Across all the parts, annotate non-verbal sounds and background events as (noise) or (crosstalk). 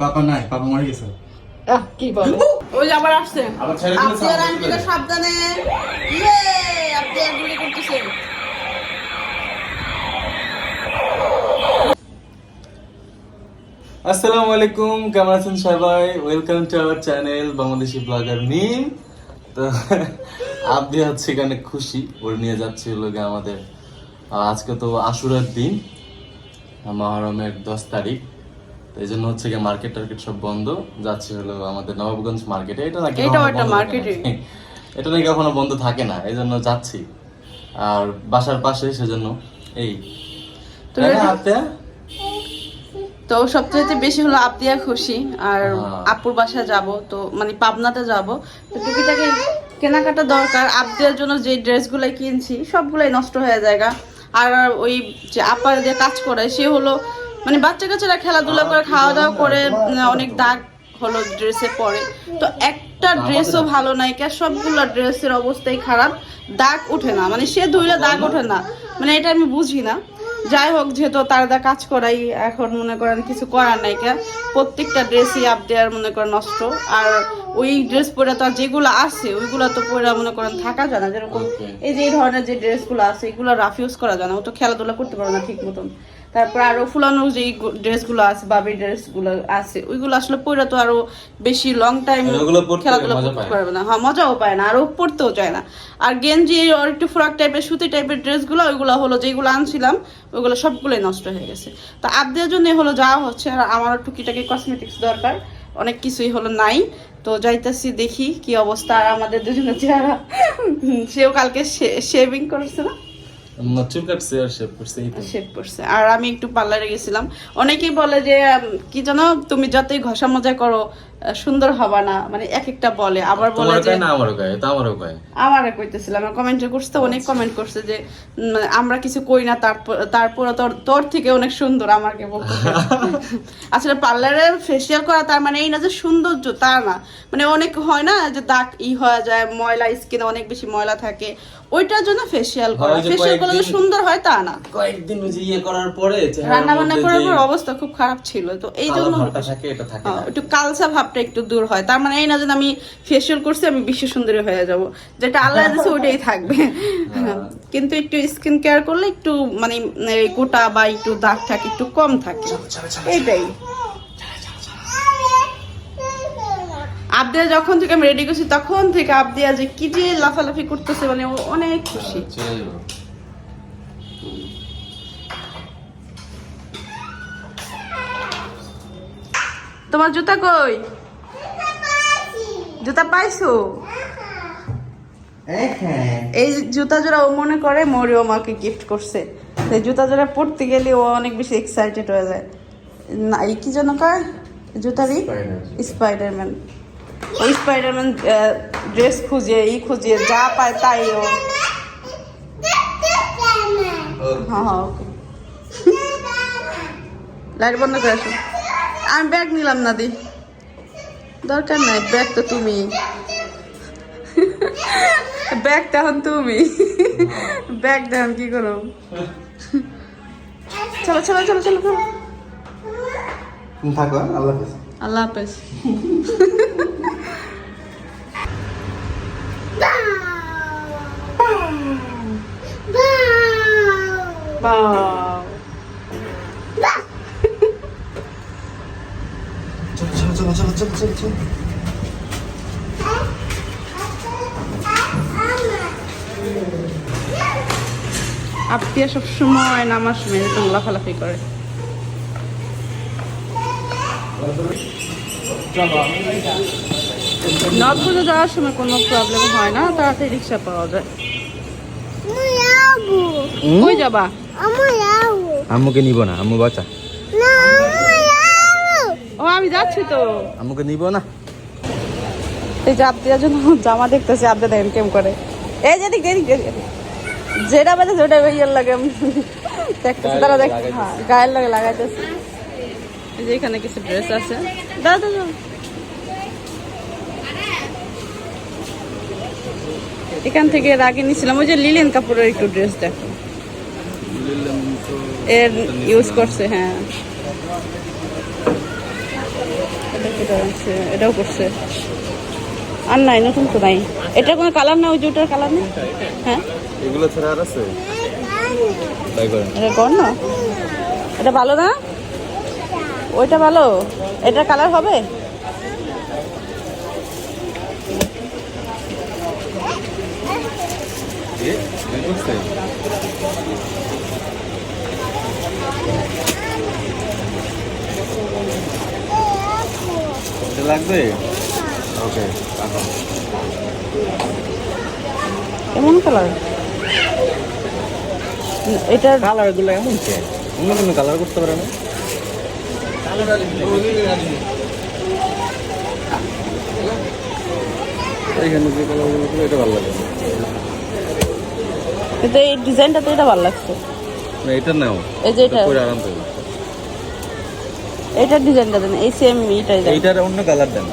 পাপা নাই পাপা মরে গেছে। কি বলে? ওই যে আবার আসছে। আবার ছেড়ে দিলে আপনি আর সামনে আন্টিরা চলে সাবধানে। ইয়ে আপনি আর গুলি করতেছেন আসসালামু আলাইকুম কেমন আছেন সবাই? Welcome to our channel Bangladeshi blogger Mim. তো আপনি হচ্ছে এখানে খুশি। ওর নিয়ে যাচ্ছে গিয়ে আমাদের আজকে তো আশুরার দিন মহরমের দশ তারিখ। তো এই জন্য হচ্ছে গিয়ে মার্কেট টার্কেট সব বন্ধ। যাচ্ছে হলো আমাদের নবাবগঞ্জ মার্কেটে এটা নাকি কখনো একটা। (laughs) এটা নাকি কখনো বন্ধ থাকে না। এই জন্য যাচ্ছি। আর বাসার পাশে সেজন্য। এই। তো এটা- সবচেয়ে বেশি হলো আপদিয়া খুশি। আর। আপুর বাসা যাব। তো মানে পাবনাতে যাব। তো টুকিটাকে কেনাকাটা দরকার। আপদিয়ার জন্য যে ড্রেসগুলো কিনছি সবগুলাই নষ্ট হয়ে যায় আর ওই যে আপার যে কাজ করে সে হলো মানে বাচ্চা কাচ্চারা খেলাধুলা করে খাওয়া দাওয়া করে অনেক দাগ হলো ড্রেসে পরে। তো একটা ড্রেসও ভালো নাই কে সবগুলো ড্রেসের অবস্থাই খারাপ দাগ ওঠে না। মানে সে ধুইলে দাগ ওঠে না। মানে এটা আমি বুঝি না। যাই হোক যেহেতু তার দা কাজ করাই এখন মনে করেন কিছু করার নাই কে। প্রত্যেকটা ড্রেসই আপ দেওয়ার মনে করেন নষ্ট। আর ওই ড্রেস পরে তো আর যেগুলো আছে ওইগুলো তো পরে মনে করেন থাকা যায় না। যেরকম এই যে ধরনের যে ড্রেসগুলো আছে এগুলো রাফ ইউজ করা যায় না। ও তো খেলাধুলা করতে পারে না ঠিক মতন তারপর আরও ফুলানো যে ড্রেসগুলো আছে বাবি ড্রেসগুলো আছে ওইগুলো আসলে পরে তো আরও বেশি লং টাইম খেলাধুলা করতে পারবে না। হ্যাঁ মজাও পায় না আর ও পরতেও চায় না। আর গেঞ্জি আর একটু ফ্রক টাইপের সুতি টাইপের ড্রেসগুলো ওইগুলো হলো যেগুলো আনছিলাম ওইগুলো সবগুলোই নষ্ট হয়ে গেছে। তো আপদের জন্য হলো যাওয়া হচ্ছে আর আমার টুকিটাকি কসমেটিক্স দরকার অনেক কিছুই হলো নাই। তো যাইতেছি দেখি কি অবস্থা আর আমাদের দুজনের চেহারা সেও কালকে শেভিং করেছে না, চুল শেপ করছে তো। করছে আর আমি একটু পার্লারে গেছিলাম অনেকেই বলে যে কি জানো, তুমি যতই ঘষা মজা করো সুন্দর হবা না মানে এক একটা বলে। আবার বলে যে না আমারও কয়? তা আমারও কয়। আমার কইতেছিলাম আমার কমেন্টে করছে তো অনেক কমেন্ট করছে যে আমরা কিছু কই না তারপর তারপরে তোর তোর থেকে অনেক সুন্দর আমাকে বলতে (laughs) আসলে পার্লারে ফেসিয়াল করা তার মানে এই না যে সৌন্দর্য তা না। মানে অনেক হয় না যে দাগ ই হয়ে যায় ময়লা স্কিনে অনেক বেশি ময়লা থাকে ওইটার জন্য ফেসিয়াল করা। ফেসিয়াল করলে যে সুন্দর হয় তা না। কয়েকদিন ওই যে ইয়ে করার পরে রান্না বান্না করার পর অবস্থা খুব খারাপ ছিল তো এই জন্য হ্যাঁ, একটু কালসা ভাবটা একটু দূর হয়। তার মানে এই না যে আমি ফেসিয়াল করছি আমি বিশ্ব সুন্দরী হয়ে যাব। যেটা আল্লাহ দিয়েছে ওইটাই থাকবে। (laughs) কিন্তু একটু স্কিন কেয়ার করলে একটু মানে গোটা বা একটু দাগ থাকে একটু কম থাকে। এইটাই। আবদিয়া যখন থেকে আমি রেডি করছি তখন থেকে আবদিয়া যে কি যে লাফালাফি করতেছে মানে ও অনেক খুশি। তোমার জুতা কই? জুতা পাইছো? এই জুতা জোড়া ও মনে করে মরিও আমাকে গিফট করছে। এই জুতা জোড়া পড়তে গেলে ও অনেক বেশি এক্সাইটেড হয়ে যায়। না এই কি যেন কয়? জুতারই? স্পাইডারম্যান ওই স্পাইডারম্যান ড্রেস খুঁজে ই খুঁজে যা পায় তাই ও। হ্যাঁ হ্যাঁ ওকে লাইট বন্ধ করে আসো। আমি ব্যাগ নিলাম না দি দরকার নাই ব্যাগ তো তুমি। ব্যাগ তখন তুমি। ব্যাগ দেন কি করো? চলো চলো চলো চলো চলো। থাকো হ্যাঁ? আল্লাহ হাফেজ। আল্লাহ হাফেজ। চলো চলো চলো চলো চলো। চলো চলো আত্মীয় সব সময় নামার সময় এরকম লাফালাফি করে নবপুজো যাওয়ার সময় কোনো প্রবলেম হয় না তাড়াতাড়ি রিক্সা পাওয়া যায়। কই যাবা? আম্মুকে নিব না আম্মু বাচ্চা আমি যাচ্ছি তো। আম্মুকে নিব না? এই যে জন্য জামা দেখতেছি আত্মীয় দেখেন কেম করে। এই যে দিক এদিক। যেটা বাজে যেটা ইয়ের লাগে দেখতেছি তারা দেখ। হ্যাঁ গায়ের লাগে লাগাইতেছে। এই যে এখানে কিছু ড্রেস আছে। দাদা এখান থেকে আগে নিয়েছিলাম ওই যে লিলেন কাপড়ের একটু ড্রেস দেখো। এর ইউজ করছে হ্যাঁ। এটা এটাও করছে। আর নাই নতুন তো নাই। এটা কোনো কালার না ওই জুটার কালার নেই হ্যাঁ? এগুলো ছাড়া আর আছে? এটা কর না? এটা ভালো না? ওইটা ভালো? এটা কালার হবে? এ এই করছে? এটা লাগবে? ওকে এখন কেমন কালার এটা কালারগুলো এমন কে? অন্য কোনো কালার করতে পারে না? এইখানে যে কালারগুলো ছিল এটা ভালো লাগে কিন্তু এই ডিজাইনটা তো এটা ভালো লাগছে। না এটা নাও। এই যে এটা আরাম পাবে। এটার ডিজাইনটা দেন এই সেম এইটাই দেন। এইটার অন্য কালার দেন।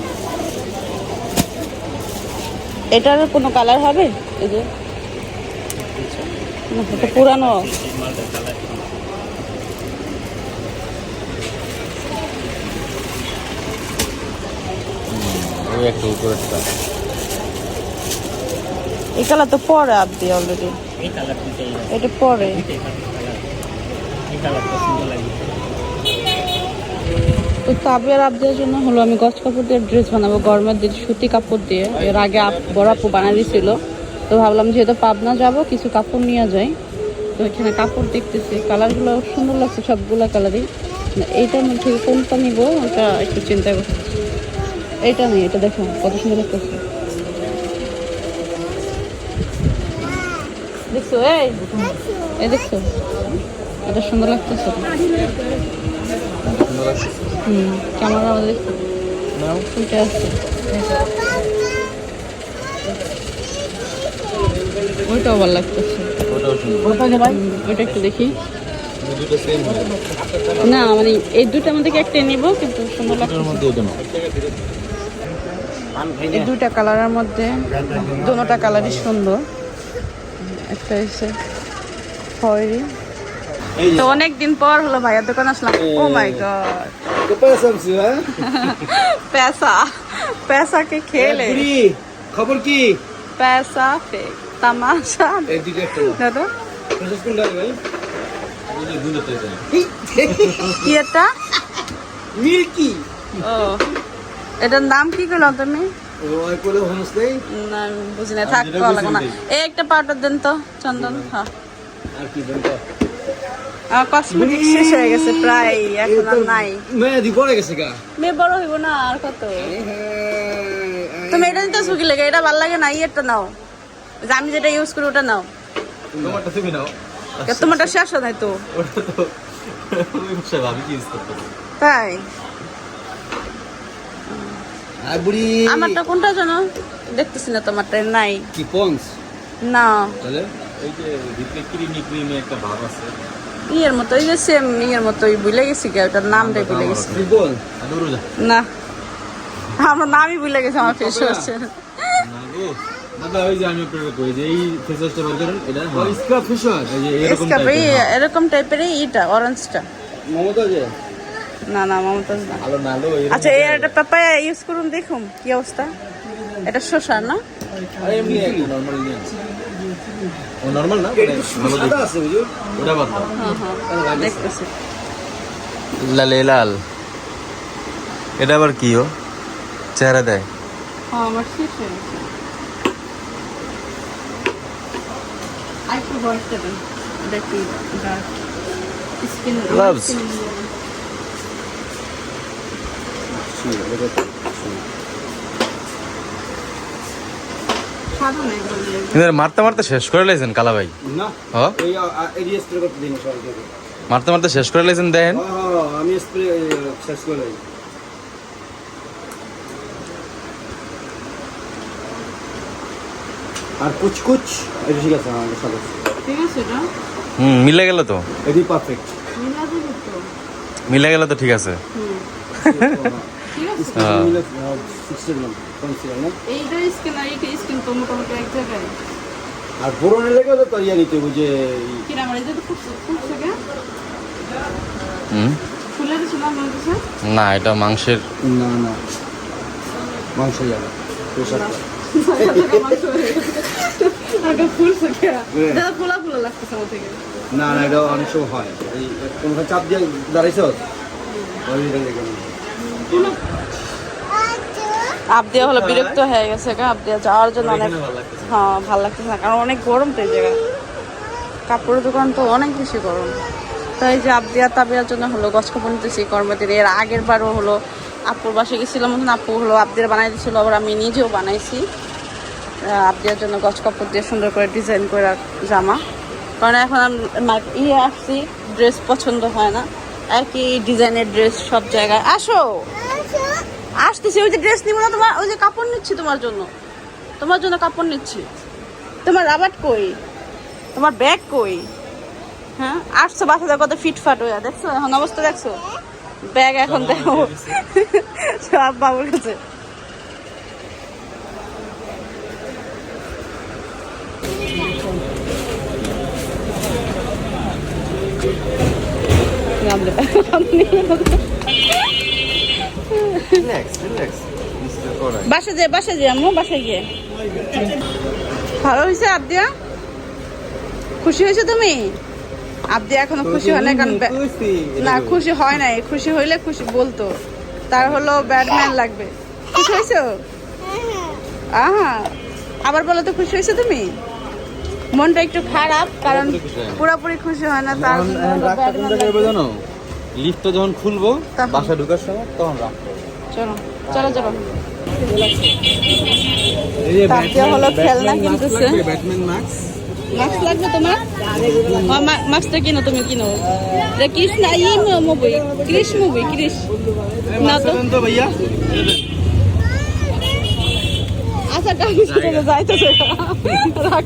এটার কোনো কালার হবে? এই যে। না, এটা পুরানো। ওই একটা উপরেরটা। এই কালার তো পরে আপনি অলরেডি এই কালার দুটাই এটা পরে। এই কালারটা সুন্দর লাগে তো তাবিয়ার আবদের জন্য হলো আমি গছ কাপড় দিয়ে ড্রেস বানাবো, গরমের দিন সুতি কাপড় দিয়ে। এর আগে বড় আপু বানিয়ে দিয়েছিল তো ভাবলাম যেহেতু পাবনা যাব, কিছু কাপড় নিয়ে যাই। তো এখানে কাপড় দেখতেছি, কালারগুলো সুন্দর লাগছে, সবগুলো কালারই। এইটার মধ্যে কোনটা নিব, ওটা একটু চিন্তা করছি। এইটা নেই, এটা দেখো, কত সুন্দর লাগতেছে। দেখছ এই দেখছ, এটা সুন্দর লাগতেছে। লাগছে হুম ক্যামেরা আমাদের নাও। ওইটা আছে। ওইটাও ভালো লাগতেছে। ওটাও সুন্দর। ওইটা একটু দেখি। না মানে এই দুটার মধ্যে কি একটা নিব কিন্তু সুন্দর লাগছে এই দুইটা কালারের মধ্যে দুটা কালারই সুন্দর। একটা হচ্ছে খয়েরি। তো অনেক দিন পর হলো ভাইয়ার দোকান আসলাম। ও মাই গড পেসা পেসা কে খেলে? খবর কি? পেসা ফে তামাশা। দাদা? কি এটা? মিল্কি। ও। এটার নাম কি করলাম তুমি? না না থাক না। এই একটা পাউডার দেন তো চন্দন। হ্যাঁ। আর কি দেন কসমেটিক শেষ হয়ে গেছে প্রায় এখন আর নাই। মেয়ে দি পড়ে গেছে গা। মেয়ে বড় হইব না আর কত? তুমি এটা নিতে সুখী লেগে এটা ভালো লাগে না ইয়েরটা নাও। যে আমি যেটা ইউজ করি ওটা নাও। তোমারটা তুমি নাও। তোমারটা শেষ হয় নাই তো? তাই? আমারটা কোনটা জানো দেখতেছি না তোমারটা নাই। কি পন্স? না। তাহলে? ওই যে ভিতরে ক্রিমি ক্রিমি একটা ভাব আছে। ইয়ের মতো এই যে সেম ইয়ের মতো ভুলে গেছি কি ওটার নামটাই ভুলে গেছি। না আমার নামই ভুলে গেছে আমার ফেস এরকম টাইপের হ্যাঁ। এরকম টাইপের এটা অরেঞ্জটা না না মমতাজ না। ভালো না আচ্ছা এই একটা পাপায়া ইউজ করুন দেখুন কি অবস্থা। এটা শসার না? ও নরমাল না? মানে ভালো সাদা আছে বুঝো ওটা বাদ দাও। হ্যাঁ হ্যাঁ দেখতেছি। লালে লাল। এটা আবার কি ও? চেহারা দেয়। হ্যাঁ আমার শেষ হয়ে গেছে। Gloves. সাদা নেই বলে কিন্তু মারতে মারতে শেষ করে লাইছেন কালা ভাই। না হ? এই স্প্রে করতে দিন সবাইকে মারতে মারতে শেষ করে লাইছেন দেখেন আমি স্প্রে শেষ করে আর কুচ কুচ এটা ঠিক আছে আমাদের সাথে ঠিক আছে এটা। হুম মিলে গেল তো। এটি পারফেক্ট মিলা দিবি তো। মিলে গেল তো ঠিক আছে। হুম। ঠিক আছে। সিক্সটির কনসিলার না এইটা স্কিন আর এইটা স্কিন তো মোটামুটি এক জায়গায় আর বোরনের লেগে তো তৈরি নিতে হবে যে কিনা হুম না এটা মাংসের না না মাংস যাবে হ্যাঁ। না না এটা অনেক সময় হয় এই কোনখানে চাপ দিয়ে দাঁড়াইছ আবদিয়া হলো বিরক্ত হয়ে গেছে গা আবদিয়া যাওয়ার জন্য অনেক হ্যাঁ ভালো লাগতেছে না কারণ অনেক গরম তো এই জায়গায়। কাপড়ের দোকান তো অনেক বেশি গরম। তাই যে আবদিয়া তাবিয়ার জন্য হলো গছ কাপড় নিতেছি কর্মদিন এর আগের বারও হলো আপুর বাসে গেছিলাম মতন আপু হলো আবদিয়া বানাই দিয়েছিল আবার আমি নিজেও বানাইছি। আবদিয়ার জন্য গছ কাপড় দিয়ে সুন্দর করে ডিজাইন করে জামা। কারণ এখন আমি ইয়ে আসছি ড্রেস পছন্দ হয় না। একই ডিজাইনের ড্রেস সব জায়গায়। আসো। আসতেছি ওই যে ড্রেস নিবো না তোমার ওই যে কাপড় নিচ্ছি তোমার জন্য। তোমার জন্য কাপড় নিচ্ছি। তোমার রাবার কই? তোমার ব্যাগ কই? হ্যাঁ আসছো বাসাতে কত ফিটফাট হয়ে দেখছ? এখন অবস্থা দেখছ? ব্যাগ এখন দেখো। সব বাবুর কাছে। Koray. বাসা যে বাসা যে আম্মু বাসায় গিয়ে। ভালো হয়েছে আবদিয়া? খুশি হয়েছে তুমি? আবদিয়া এখনও খুশি হয় না কারণ। না খুশি হয় নাই। খুশি হইলে খুশি বলতো। তার হলো ব্যাটম্যান লাগবে। খুশি হয়েছো? আহা। আবার বলো তো খুশি হয়েছো তুমি? মনটা একটু খারাপ কারণ পুরোপুরি খুশি হয় না। হয় তার। হবে জানো লিফটটা যখন খুলবো। বাসা ঢোকার সময় তখন চলো চলো চলো হলো খেলনা মাস্ক কিনতেছে। লাগবে, ব্যাটম্যান মাস্ক মাস্ক লাগবে তোমার হ্যাঁ, মাস্কটা কিনো তুমি কিনো কৃষ্ণ ই মুভি কৃষ মুভি কৃষ না তো তো ভাইয়া আচ্ছা গাড়ি যাইতেছে রাগ।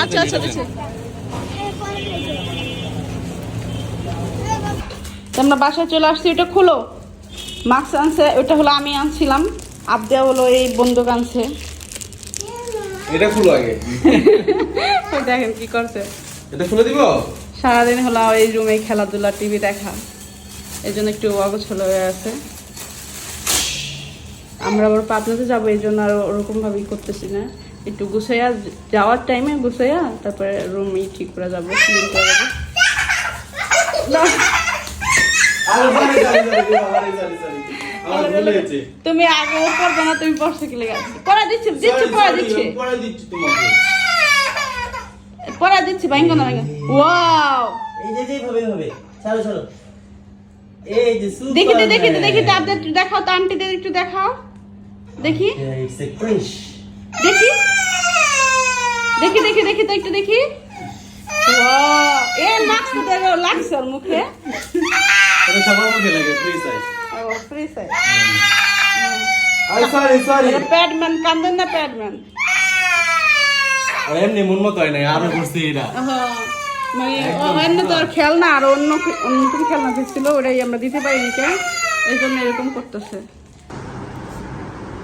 আচ্ছা আচ্ছা আচ্ছা। আমরা বাসায় চলে আসছি ওটা খুলো। মাস্ক আনছে ওটা হলো আমি আনছিলাম। আবদিয়া হলো এই বন্দুক আনছে। এটা খুলো আগে। (laughs) দেখেন কি করছে। এটা খুলে দিব? সারাদিন হলো এই রুমে খেলাধুলা টিভি দেখা। এই জন্য একটু অগোছল হয়ে আছে। আমরা আবার পাবনাতে যাব এই জন্য আর ওরকম ভাবেই করতেছি না। একটু গুছাইয়া যাওয়ার টাইমে গুছাইয়া তারপরে রুমই ঠিক করে যাব ক্লিন করে যাব। তুমি আগে করবে না তুমি পড়ছো কি লেগে? পড়া দিচ্ছি দিচ্ছি পড়া দিচ্ছি। পড়া দিচ্ছি বাইঙ্গ না ওয়াও এই যে যে ভাবে হবে চলো চলো এই যে দেখি একটু দেখাও তো আন্টিদের একটু দেখাও। দেখি ইটস এ ক্রিশ দেখি দেখি দেখি দেখি তো একটু দেখি Wow! এ মাস্ক তো দেখো লাগছে ওর মুখে এটা সবার মুখে লাগে free size O free size I sorry sorry এটা প্যাডম্যান কান্দেন না প্যাডম্যান এমনি মন মতো হয় না আমি করছি এটা মানে ও- অন্য তো আর খেলনা আর অন্য কি- অন্য নতুন খেলনা দিচ্ছিল ওটাই আমরা দিতে পারিনি কেন এই জন্য এরকম করতেছে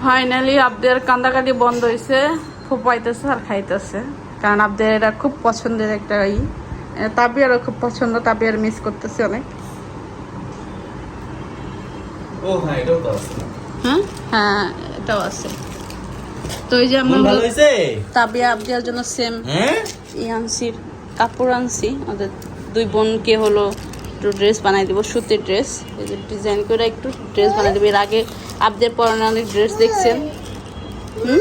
ফাইনালি আবদের কান্দাকাটি বন্ধ হয়েছে ফুপাইতেছে আর খাইতেছে। কারণ আবদের এটা খুব পছন্দের একটা ই। তাবিয়ারও খুব পছন্দ তাবিয়ার মিস করতেছে অনেক। ও হ্যাঁ এটাও তো আছে। হ্যাঁ হ্যাঁ এটাও আছে। তো এই যে আমরা ভালো তাবিয়া আবদিয়ার জন্য সেম ই আনছি কাপড় আনছি। আমাদের দুই বোনকে হলো একটু ড্রেস বানাই দেবো সুতির ড্রেস এই যে ডিজাইন করে একটু ড্রেস বানাই দেবো। এর আগে আপদের পরানো অনেক ড্রেস দেখছেন? হুম?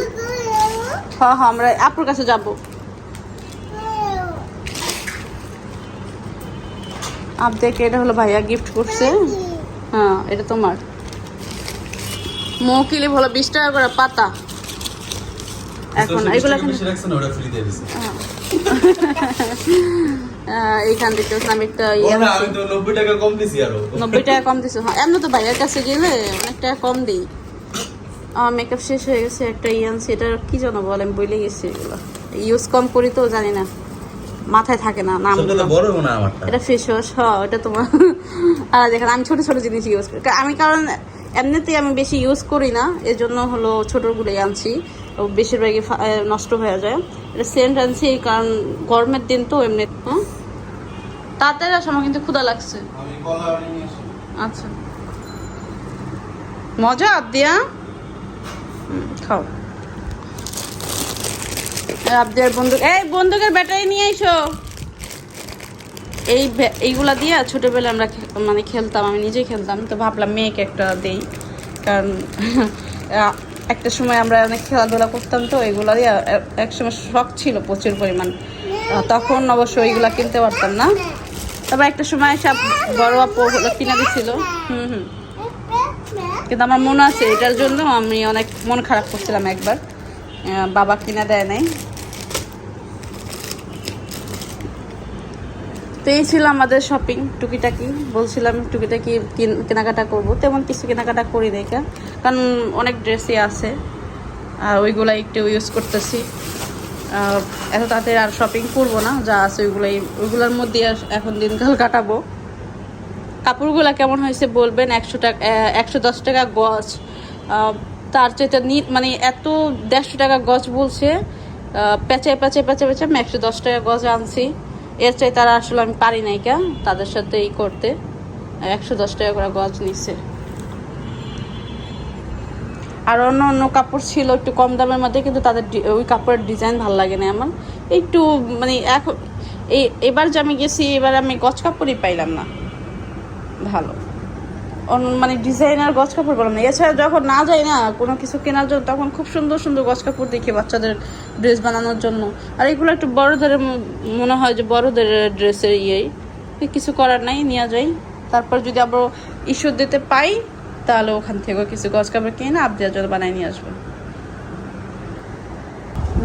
হ্যাঁ হ্যাঁ আমরা আপুর কাছে যাব। আপদেরকে এটা হলো ভাইয়া গিফট করছে। হ্যাঁ এটা তোমার। মৌকিলি হলো বিশ টাকা করে পাতা। এখন এগুলো এখন (laughs) এইখান থেকে আমি একটা ইয়ে না আমি তো 90 টাকা কম দিছি আরও। নব্বই টাকা কম দিছো হ্যাঁ এমনি তো ভাইয়ের কাছে গেলে অনেক টাকা কম দিই। আমার মেকআপ শেষ হয়ে গেছে একটা ইয়ে আনছি এটা কি যেন বলে আমি বলে গেছি এগুলো। ইউজ কম করি তো জানি না। মাথায় থাকে না নাম। বড় আমারটা? এটা ফেস ওয়াশ হ এটা তোমার। (laughs) আর দেখেন আমি ছোট ছোট জিনিস ইউজ করি। আমি কারণ এমনিতেই আমি বেশি ইউজ করি না এর জন্য হলো ছোটোগুলোই আনছি। বেশিরভাগই নষ্ট হয়ে যায়। এটা সেন্ট আনছি কারণ গরমের দিন তো এমনি হ্যাঁ? তাড়াতাড়ি আসো আমার কিন্তু ক্ষুধা লাগছে। আচ্ছা। মজা আবদিয়া? খাও। আবদিয়ার বন্দুক এই বন্দুকের ব্যাটারি নিয়ে এসো। এই এইগুলা দিয়ে ছোটবেলায় আমরা মানে খেলতাম আমি নিজেই খেলতাম। তো ভাবলাম মেয়েকে একটা দেই। কারণ একটা সময় আমরা অনেক খেলাধুলা করতাম তো এগুলা দিয়ে এক সময় শখ ছিল প্রচুর পরিমাণ। তখন অবশ্য ওইগুলা কিনতে পারতাম না। তবে একটা সময় সব বড় আপু ওগুলো কিনে দিছিল। হুম হুম। কিন্তু আমার মনে আছে, এটার জন্য আমি অনেক মন খারাপ করছিলাম একবার। বাবা কিনে দেয় নাই। তো এই ছিল আমাদের শপিং টুকিটাকি। বলছিলাম টুকিটাকি কিন- কেনাকাটা করব। তেমন কিছু কেনাকাটা করি দেখা কারণ অনেক ড্রেসই আছে। আর ওইগুলাই একটু ইউজ করতেছি। এত তাড়াতাড়ি আর শপিং করব না যা আছে ওইগুলাই ওইগুলোর মধ্যে এখন দিনকাল কাটাবো। কাপড়গুলো কেমন হয়েছে বলবেন? একশো টাকা একশো দশ টাকা গজ। তার চেয়ে নি মানে এত দেড়শো টাকা গজ বলছে। আহ, পেঁচায় পেঁচায় পেঁচে পেঁচে আমি একশো দশ টাকা গজ আনছি। এর চাই তারা আসলে আমি পারি নাই কা তাদের সাথে এই করতে। একশো দশ টাকা করে গজ নিচ্ছে আর অন্য অন্য কাপড় ছিল একটু কম দামের মধ্যে, কিন্তু তাদের ওই কাপড়ের ডিজাইন ভালো লাগে না আমার। একটু মানে এখন এই এবার যে আমি গেছি, এবার আমি গজ কাপড়ই পাইলাম না। ভালো। মানে ডিজাইনার গজ কাপড় বললাম না। এছাড়া যখন না যাই না, কোনো কিছু কেনার জন্য, তখন খুব সুন্দর সুন্দর গজ কাপড় দেখি বাচ্চাদের ড্রেস বানানোর জন্য। আর এগুলো একটু বড়োদের মনে হয় যে বড়োদের ড্রেসের ইয়েই। কিছু করার নাই নেওয়া যায় তারপর যদি আবার ঈশ্বর দিতে পাই তাহলে ওখান থেকে কিছু গজ কাপড় কিনে আবদিয়ার জন্য বানাই নিয়ে আসব।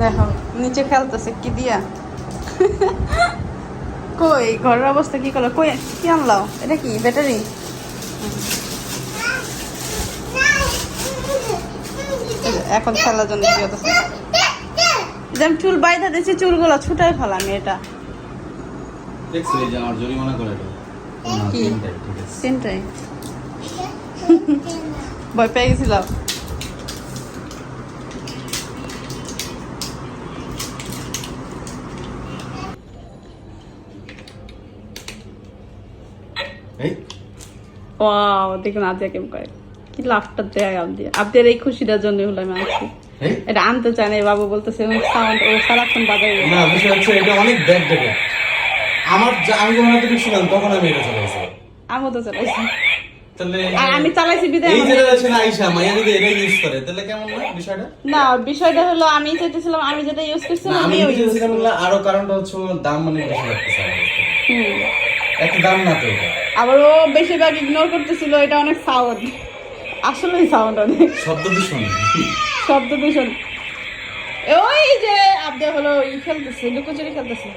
দেখো নিচে খেলতেছে কি দিয়া? (laughs) কই ঘরের অবস্থা কি করল? কই কি আনলাও এটা কি ব্যাটারি? এখন খেলার জন্য কি হতেছে যেমন চুল বাইধা দিয়েছি চুলগুলো ছুটাই ফেলাম এটা। দেখছি যে আমার জরিমানা করে কি? তিনটাই? ভয় পেয়ে গেছিলাম এই ওয়াও দেখুন আদিয়া কেমন করে। কি লাফটা দেয় আবদিয়া আবদিয়ার এই খুশিটার জন্য হলো আমি আনছি এটা আনতে চায় না এই বাবু বলতেছে সাউন্ড ও সারাক্ষণ বাজায় না। বিষয় হচ্ছে এটা অনেক ব্যাড ডেটা আমার আমি যখন এতটুকু ছিলাম তখন আমি এটা চালাইছি আমিও তো চালাইছি আমি চালাইছি বিদায় এই আমার- জেনারেশন আইসা মাইয়া যদি এটা ইউজ করে। তাহলে কেমন বিষয়টা? না বিষয়টা হলো আমি চাইতেছিলাম আমি যেটা ইউজ করছিলাম আমি আরও কারণটা হচ্ছে দাম মানে বেশি লাগতেছে আমার কাছে। হুম। একটা দাম না তো আবার ও বেশিরভাগ ইগনোর করতেছিল এটা অনেক সাউন্ড আসলেই সাউন্ড অনেক। শব্দ দূষণ। শব্দ দূষণ। ওই যে আবদিয়া হলো ই খেলতেছে লুকোচুরি খেলতেছে।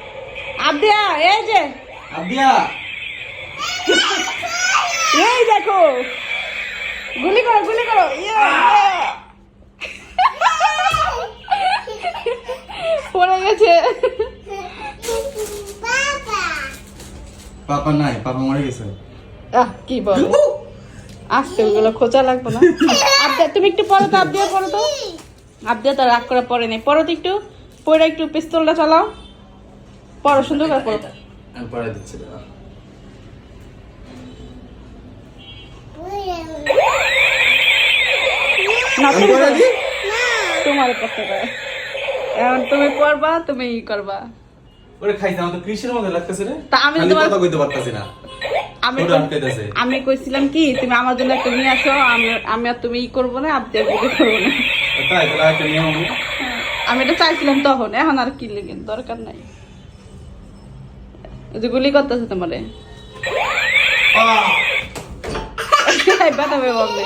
আবদিয়া এই যে। দেখো গুলি করো গুলি করো। পড়ে গেছে। পাপা নাই পাপা মরে গেছে। আহ কি বল? আসতে ওগুলো খোঁচা লাগবে না। আবদিয়া তুমি একটু পড়ো তো আবদিয়া পড়ো তো। আবদিয়া তো রাগ করে পড়ে নেই। পড়ো তো একটু। পড়ে একটু পিস্তলটা চালাও। পড়ো সুন্দর করে পড়ো। আমি দিচ্ছি না আমি তুমি পড়াই করো। দিই? তোমার করতে পারে। এখন তুমি করবা তুমি ই করবা। ওরে খাইতে আমার তো কৃষির মধ্যে লাগতেছে রে। তা আমি তোমার- কথা কইতে পারতাছি না। আমি ওটা কই- আটকাইতেছে আমি কইছিলাম কি তুমি আমার জন্য একটা নিয়ে আসো আমি আমি আর তুমি ই করব না আপনি করব না। তাই নিয়ম আমি। আমি এটা চাইছিলাম তখন এখন আর কি লেগে দরকার নাই। যে গুলি করতেছে তোমারে। বেটাবে বলবে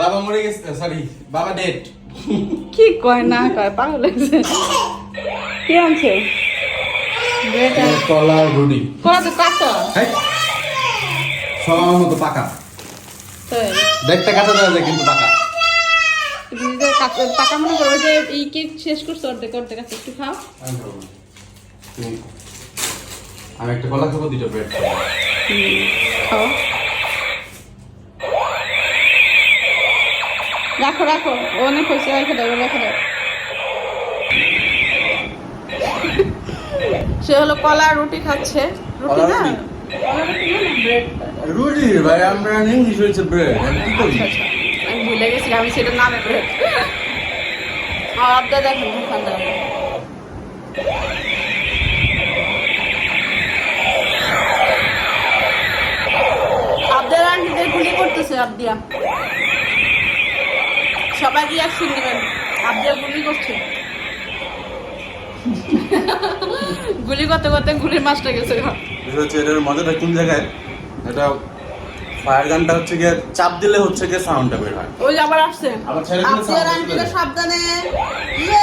বাবা মরে গেছে সরি বাবা ডেড কি কয় না কয় পাগল হয়েছে কি আনছে বেটা কলা রুডি করা তো কাঁচা সব মতো পাকা দেখতে কাঁচা দেওয়া যায় কিন্তু পাকা পাকা মনে করো যে এই কেক শেষ করছ অর্ধেক অর্ধেক আছে একটু খাও। আমি একটা কলা খাব দুটো ব্রেড খাব। রাখো রাখো। ও অনেক হয়েছে রেখে দাও রেখে দাও। সে হলো কলা আর রুটি খাচ্ছে। রুটি না? রুটি। কলা রুটি না ব্রেড রুটি ভাই আমরা ইংলিশ হচ্ছে ব্রেড আমি কি করি? আচ্ছা আচ্ছা। আমি ভুলে গেছি আমি সেটা নামে ব্রেড আর দেখেন সবাই রিয়াকশন দিবেন গুলি করছে। গুলি করতে করতে গুলির মাছটা গেছে হচ্ছে এটার মজাটা কোন জায়গায়? এটা ফায়ার গানটা হচ্ছে গিয়ে চাপ দিলে হচ্ছে গিয়ে সাউন্ডটা বের হয়। ওই আবার আসছে। আবার ছেড়ে দিলে। সাবধানে। ইয়ে!